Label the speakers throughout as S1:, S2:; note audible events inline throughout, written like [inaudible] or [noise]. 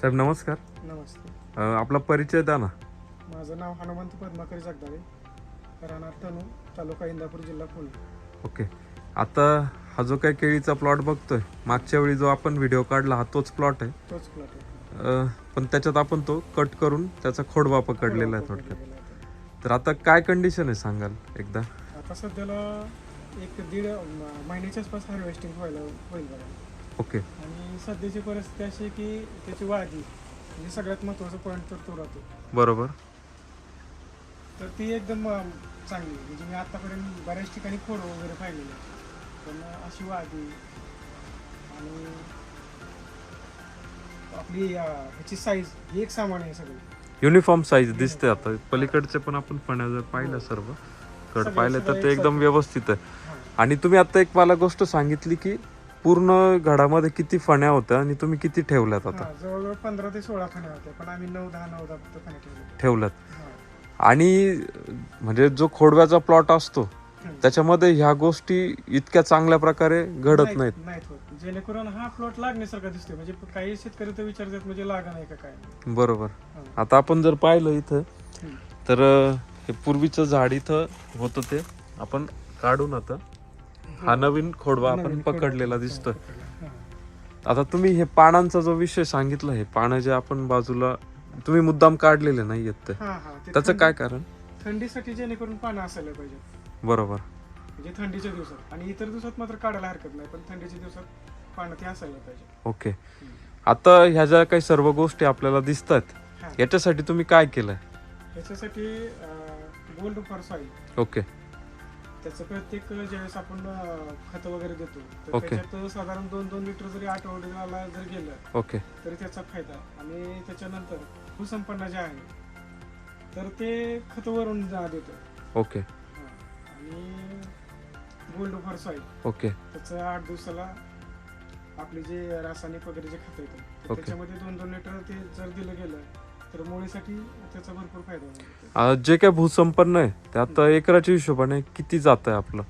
S1: साहेब नमस्कार.
S2: नमस्ते.
S1: अ, आपला परिचय द्या ना.
S2: माझं नाव हनुमंत पद्माकरी जगदाळे राहणार तनू तालुका इंदापूर जिल्हा पुणे.
S1: ओके. आता हा जो काही केळीचा प्लॉट बघतोय मागच्या वेळी जो आपण व्हिडिओ काढला हा तोच प्लॉट आहे.
S2: तोच प्लॉट आहे.
S1: अ, पण त्याच्यात आपण तो कट करून त्याचा खोडबा पकडलेला आहे थोडक्यात. तर आता काय कंडिशन आहे सांगाल एकदा?
S2: आता सध्याला एक दीड म- महिन्याच्या आसपास हार्वेस्टिंग व्हायला होईल बघा.
S1: ओके.
S2: आणि सध्याची परिस्थिती अशी आहे की त्याची वाढी म्हणजे सगळ्यात महत्त्वाचा पॉईंट तर तो राहतो.
S1: बरोबर.
S2: तर ती एकदम अं, चांगली आहे. म्हणजे मी आतापर्यंत बऱ्याच ठिकाणी खोड वगैरे पाहिलेले आहेत. पण अशी वाढी आणि आपली अं, ह्याची साईज ही एक सामान आहे सगळी.
S1: युनिफॉर्म साईज दिसते आता. पलीकडचे पण आपण फण्या जर पाहिलं सर्व. कड पाहिलं तर ते एकदम. व्यवस्थित आहे.
S2: हां.
S1: आणि तुम्ही आता एक मला गोष्ट सांगितली की पूर्ण घडामध्ये किती फण्या होत्या आणि तुम्ही किती ठेवल्यात आता?
S2: हा, जवळजवळ पंधरा ते सोळा फण्या होत्या पण आम्ही नऊ दहा नऊ दहा फक्त फण्या ठेवले
S1: ठेवल्यात. आणि म्हणजे जो खोडव्याचा प्लॉट असतो. त्याच्यामध्ये ह्या गोष्टी इतक्या चांगल्या प्रकारे घडत नाहीत
S2: नाहीत. होत. जेणेकरून हा प्लॉट लागण्यासारखा दिसतोय. म्हणजे काही शेतकरी तर विचारतात म्हणजे लागा नाही का काय?
S1: बरोबर.
S2: हा.
S1: आता आपण जर पाहिलं इथं
S2: हम्म.
S1: तर अं, हे पूर्वीचं झाड इथं होतं ते. आपण काढून आता हा नवीन खोडवा आपण. पकडलेला दिसतोय.
S2: हा.
S1: आता तुम्ही हे पानांचा जो विषय सांगितला हे पानं जे आपण बाजूला तुम्ही मुद्दाम काढलेले नाहीयेत ते.
S2: हा हा ते
S1: त्याचं काय कारण?
S2: थंडीसाठी जेणेकरून पानं असायला पाहिजे
S1: बरोबर.
S2: म्हणजे थंडीच्या दिवसात. आणि इतर दिवसात मात्र काढायला हरकत नाही पण थंडीच्या दिवसात पानं ते असायला पाहिजे
S1: ओके. आता ह्या ज्या काही सर्व गोष्टी आपल्याला दिसतात. याच्यासाठी तुम्ही काय केलंय?
S2: याच्यासाठी गोल्ड फॉर सॉईल
S1: ओके.
S2: त्याचं प्रत्येक ज्यावेळेस आपण खतं वगैरे देतो तर. त्याच्यात साधारण दोन दोन लिटर जरी आठवड्याला जर गेलं
S1: ओके
S2: तरी त्याचा फायदा आणि त्याच्यानंतर भूसंपन्न जे आहे तर ते खत वरून जा- देतो
S1: ओके
S2: हा. आणि गोल्ड फॉर सॉईल
S1: ओके
S2: त्याचं आठ दिवसाला आपले जे रासायनिक वगैरे जे खत येतं तर. त्याच्यामध्ये दोन दोन लिटर ते जर दिलं गेलं तर मुळीसाठी त्याचा भरपूर फायदा होतो.
S1: अं, जे काय भूसंपन्न आहे ते आता एकराच्या हिशोबाने किती जात आहे आपलं?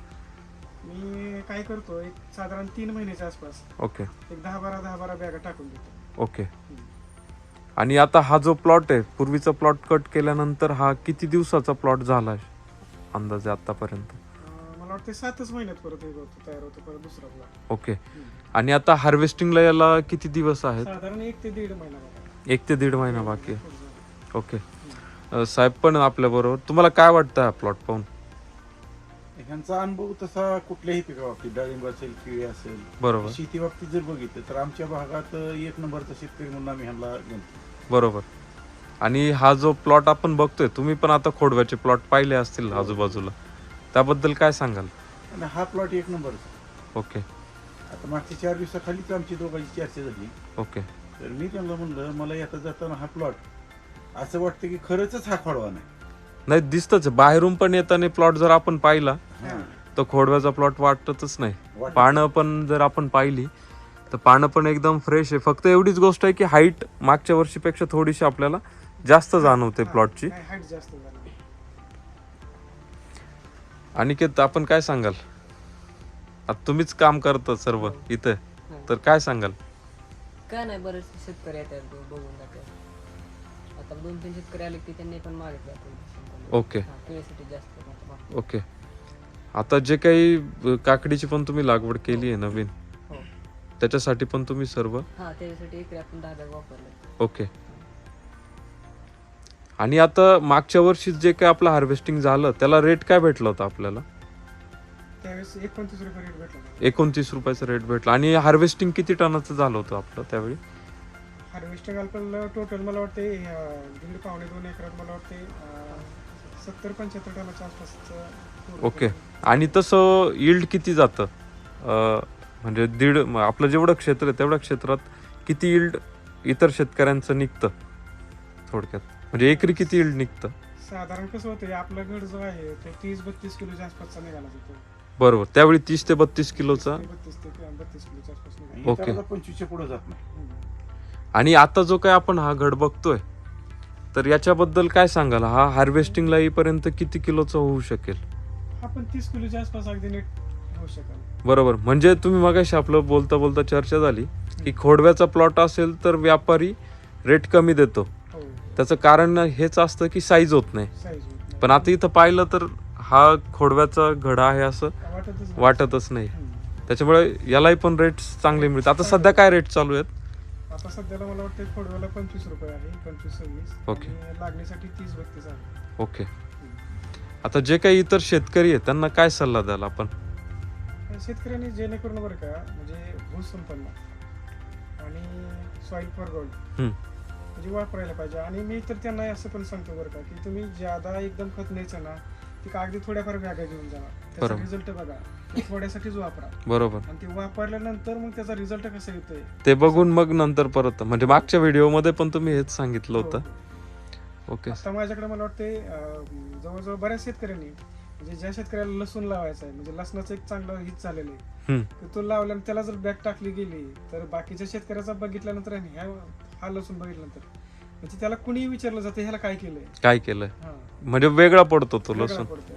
S2: मी काय करतो एक साधारण तीन महिन्याच्या आसपास
S1: ओके.
S2: एक दहा बारा दहा बारा बॅगा टाकून देतो.
S1: ओके. आणि आता हा जो प्लॉट आहे पूर्वीचा प्लॉट कट केल्यानंतर हा किती दिवसाचा प्लॉट झाला अंदाजे आतापर्यंत.
S2: अं, मला वाटतं सातच महिन्यात परत हे होतो तयार होतो परत दुसरा प्लॉट.
S1: ओके. आणि आता हार्वेस्टिंगला याला किती दिवस आहेत?
S2: साधारण एक ते दीड महिना
S1: एक ते दीड महिना बाकी आहे. ओके. साहेब पण आपल्या बरोबर. तुम्हाला काय वाटतं हा प्लॉट पाहून?
S3: ह्यांचा अनुभव तसा कुठल्याही पिका बाबतीत डाळिंब असेल केळी असेल
S1: बरोबर.
S3: शेती बाबतीत जर बघितलं तर आमच्या भागात एक नंबरचा शेतकरी म्हणून आम्ही ह्यांना गणतो
S1: बरोबर. आणि हा जो प्लॉट आपण बघतोय तुम्ही पण आता खोडव्याचे प्लॉट पाहिले असतील आजूबाजूला. त्याबद्दल काय सांगाल?
S3: आणि हा प्लॉट एक नंबरचा.
S1: ओके.
S3: आता मागच्या चार दिवसाखालीच आमची दोघांची चर्चा झाली.
S1: ओके.
S3: तर मी त्यांना म्हणलं मला येता जाताना हा प्लॉट असं वाटतं की खरंच हा खोडवा नाही.
S1: नाही दिसतच. बाहेरून पण येताना प्लॉट जर आपण पाहिला
S3: हा.
S1: तर खोडव्याचा प्लॉट वाटतच नाही.
S3: वाटत-
S1: पानं पण जर आपण पाहिली तर पानं पण एकदम फ्रेश आहे. फक्त एवढीच गोष्ट आहे की हाईट मागच्या वर्षीपेक्षा थोडीशी आपल्याला जास्त जाणवते प्लॉटची
S2: हाईट जास्त झाली
S1: आणि आपण काय सांगाल? आता तुम्हीच काम करता सर्व इथे. तर काय सांगाल?
S4: काय नाही बरेचसे शेतकरी येतात बघून जातात. आता दोन तीन शेतकरी आले की त्यांनी पण मागितले आपण
S1: ओके.
S4: हा, केळीसाठी जास्त मत मागतात.
S1: ओके. आता जे काही काकडीची पण तुम्ही लागवड केली आहे नवीन.
S4: हो.
S1: त्याच्यासाठी पण तुम्ही सर्व?
S4: हा त्याच्यासाठी एकरी आपण दहा बॅग वापरले.
S1: ओके. आणि आता मागच्या वर्षी जे काही आपलं हार्वेस्टिंग झालं त्याला रेट काय भेटला होता आपल्याला?
S2: त्यावेळेस एकोणतीस रुपये रेट भेटला.
S1: एकोणतीस रुपयाचा रेट भेटला. आणि हार्वेस्टिंग किती टनाचं झालं होतं आपलं त्यावेळी?
S2: हार्वेस्टिंग आपल्याला टोटल मला वाटते दीड पावणे दोन एकरात मला वाटते सत्तर पंच्याहत्तर टनाच्या आसपास
S1: ओके. आणि तसं yield किती जातं? म्हणजे दीड आपलं जेवढं क्षेत्र आहे तेवढ्या क्षेत्रात किती yield इतर शेतकऱ्यांचं निघतं? थोडक्यात. म्हणजे एकरी किती yield निघतं?
S2: साधारण कसं होतं आपला गड जो आहे तो तीस बत्तीस किलोच्या आसपासचा निघाला जातो.
S1: बरोबर. त्यावेळी तीस ते बत्तीस किलोचा? ओके.
S3: पंचवीसच्या पुढे जात नाही.
S1: आणि आता जो काय आपण हा घड बघतोय तर याच्याबद्दल काय सांगाल? हा हार्वेस्टिंगला येईपर्यंत किती किलोचा होऊ शकेल?
S2: आपण तीस किलोच्या आसपास अगदी नीट होऊ शकाल.
S1: बरोबर. म्हणजे तुम्ही मगाशी आपलं बोलता बोलता चर्चा झाली की खोडव्याचा प्लॉट असेल तर व्यापारी रेट कमी देतो.
S2: हो.
S1: त्याचं कारण हेच असतं की साईज होत नाही.
S2: साईज होत नाही.
S1: पण आता इथं पाहिलं तर हा खोडव्याचा घडा आहे असं
S2: वाटतच नाही.
S1: त्याच्यामुळे यालाही पण रेट चांगले मिळतात. आता सध्या काय रेट चालू आहेत?
S2: आता सध्याला मला वाटतं खोडव्याला पंचवीस रुपये आहे पंचवीस सव्वीस.
S1: ओके.
S2: आणि लागणीसाठी तीस बत्तीस आहे.
S1: ओके. आता जे काही इतर शेतकरी आहेत त्यांना काय सल्ला द्याल आपण?
S2: शेतकऱ्यांनी जेणेकरून बरं का म्हणजे भूसंपन्न आणि सॉईल फॉर गोल्ड. म्हणजे वापरायला पाहिजे. आणि मी तर त्यांना असं पण सांगतो बरं का की तुम्ही ज्यादा एकदम खत न्यायचं ना ती का अगदी थोड्याफार बॅगा घेऊन जाणार. त्याचा
S1: बरोबर.
S2: रिझल्ट बघा. ते थोड्यासाठीच वापरा.
S1: बरोबर.
S2: आणि ते वापरल्यानंतर मग त्याचा रिझल्ट कसा येतोय?
S1: ते बघून मग नंतर परत म्हणजे मागच्या व्हिडिओमध्ये पण तुम्ही हेच सांगितलं होतं.
S2: हो.
S1: ओके.
S2: आता माझ्याकडे मला वाटते अं, जवळजवळ बऱ्याच शेतकऱ्यांनी म्हणजे ज्या शेतकऱ्याला लसूण लावायचं आहे म्हणजे लसणाचं एक चांगलं हित झालेलं आहे.
S1: हम्म.
S2: तर तो लावला आणि त्याला जर बॅग टाकली गेली तर बाकीच्या शेतकऱ्याचा बघितल्यानंतर आणि ह्या हा लसूण बघितल्यानंतर म्हणजे त्याला कुणीही विचारलं जातं ह्याला काय केलंय?
S1: काय केलंय?
S2: हा.
S1: म्हणजे वेगळा पडतो तो
S2: वेगळा
S1: लसूण.
S2: पडतोय.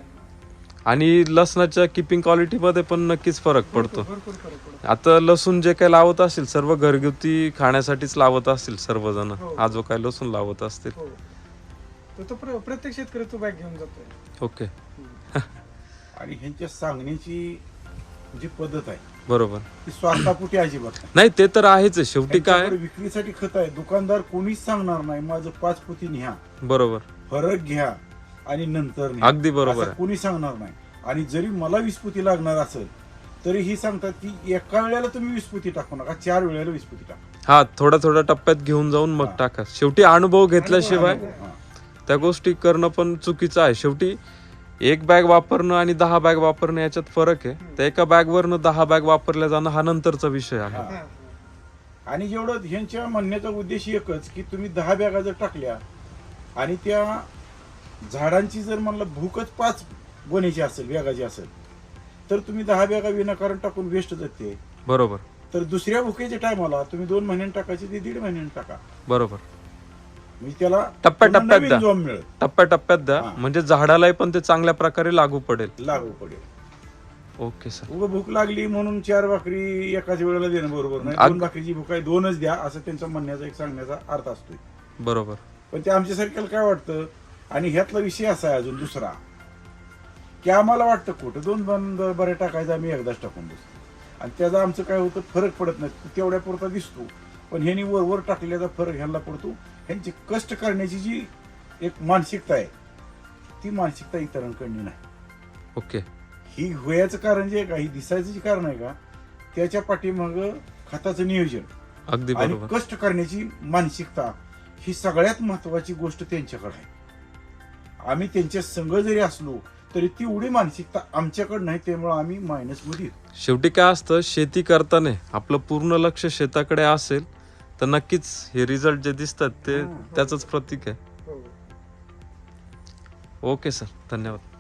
S1: आणि लसणाच्या किपिंग क्वालिटी मध्ये पण नक्कीच फरक पडतो.
S2: भरपूर भरपूर फरक पडतो.
S1: आता लसूण जे काही लावत असतील सर्व घरगुती खाण्यासाठीच लावत असतील सर्वजण.
S2: हो.
S1: हा जो काही लसूण लावत असतील.
S2: हो. तर तो प्र- प्रत्येक शेतकरी तो बॅग घेऊन जातोय.
S1: ओके. [laughs]
S3: आणि ह्यांच्या सांगण्याची जी पद्धत आहे
S1: बरोबर.
S3: ती स्वार्थापोटी अजिबात नाही.
S1: ते तर आहेच. आहे शेवटी काय?
S3: त्यांच्याकडे विक्रीसाठी खत आहे दुकानदार कोणीच सांगणार नाही माझं पाच पोती न्या.
S1: बरोबर.
S3: फरक घ्या आणि नंतर न्या.
S1: अगदी बरोबर
S3: असं
S1: आहे.
S3: कोणी सांगणार नाही. आणि जरी मला वीस पोती लागणार असेल तरी ही सांगतात की एका वेळेला तुम्ही वीस पोती टाकू नका चार वेळेला वीस पोती टाका.
S1: हा थोड्या थोड्या टप्प्यात घेऊन जाऊन मग. टाका. शेवटी अनुभव घेतल्याशिवाय
S3: हा.
S1: त्या गोष्टी करणं पण चुकीचं आहे. शेवटी एक बॅग वापरणं आणि दहा बॅग वापरणं याच्यात फरक आहे. त्या एका बॅगवरनं दहा बॅग वापरल्या जाणं हा नंतरचा विषय आहे.
S3: हा. आणि जेवढं ह्यांच्या म्हणण्याचा उद्देश एकच की तुम्ही दहा बॅगा जर टाकल्या आणि त्या झाडांची जर म्हणलं भूकच पाच गोण्याची असेल बॅगाची असेल तर तुम्ही दहा बॅगा विनाकारण टाकून वेस्ट जाते
S1: बरोबर.
S3: तर दुसऱ्या भुकेच्या टायमाला तुम्ही दोन महिन्यांनी टाकायचे ते दीड महिन्यांनी टाका.
S1: बरोबर.
S3: म्हणजे त्याला
S1: टप्प्याटप्प्यात द्या.
S3: जोम मिळेल.
S1: टप्प्याटप्प्यात द्या.
S3: हा.
S1: म्हणजे झाडालाही पण ते चांगल्या प्रकारे लागू पडेल.
S3: लागू पडेल.
S1: Okay sir.
S3: उगं भूक लागली म्हणून चार भाकरी एकाच वेळेला देणं बरोबर नाही. दोन भाकरीची भूक आहे दोनच द्या असं त्यांचा म्हणण्याचा एक सांगण्याचा अर्थ असतोय.
S1: बरोबर.
S3: पण ते आमच्यासारख्याला काय वाटतं? आणि ह्यातला विषय असा आहे अजून दुसरा की आम्हाला वाटतं कुठं दोन बंद बरे टाकायचं आम्ही एकदाच टाकून बसतो आणि त्याचा आमचं काय होतं फरक पडत नाही. तेवढ्या पुरता दिसतो. पण ह्यांनी वर वर टाकल्याचा फरक ह्यांना पडतो. ह्यांची कष्ट करण्याची जी एक मानसिकता आहे ती मानसिकता इतरांकडली नाही.
S1: ओके.
S3: ही होयाचं कारण जे आहे का ही दिसायचं जे कारण आहे का त्याच्या पाठीमाग खताचं नियोजन
S1: अगदी
S3: आणि
S1: बरोबर.
S3: कष्ट करण्याची मानसिकता ही सगळ्यात महत्वाची गोष्ट त्यांच्याकडे आहे. आम्ही त्यांच्या संघ जरी असलो तरी तेवढी मानसिकता आमच्याकडे नाही त्यामुळे आम्ही मायनसमध्ये येतो.
S1: शेवटी काय असतं शेती करताना आपलं पूर्ण लक्ष शेताकडे असेल तर नक्कीच हे रिझल्ट जे दिसतात ते
S3: हो, हो.
S1: त्याच प्रतीक आहे.
S2: हो.
S1: ओके सर धन्यवाद.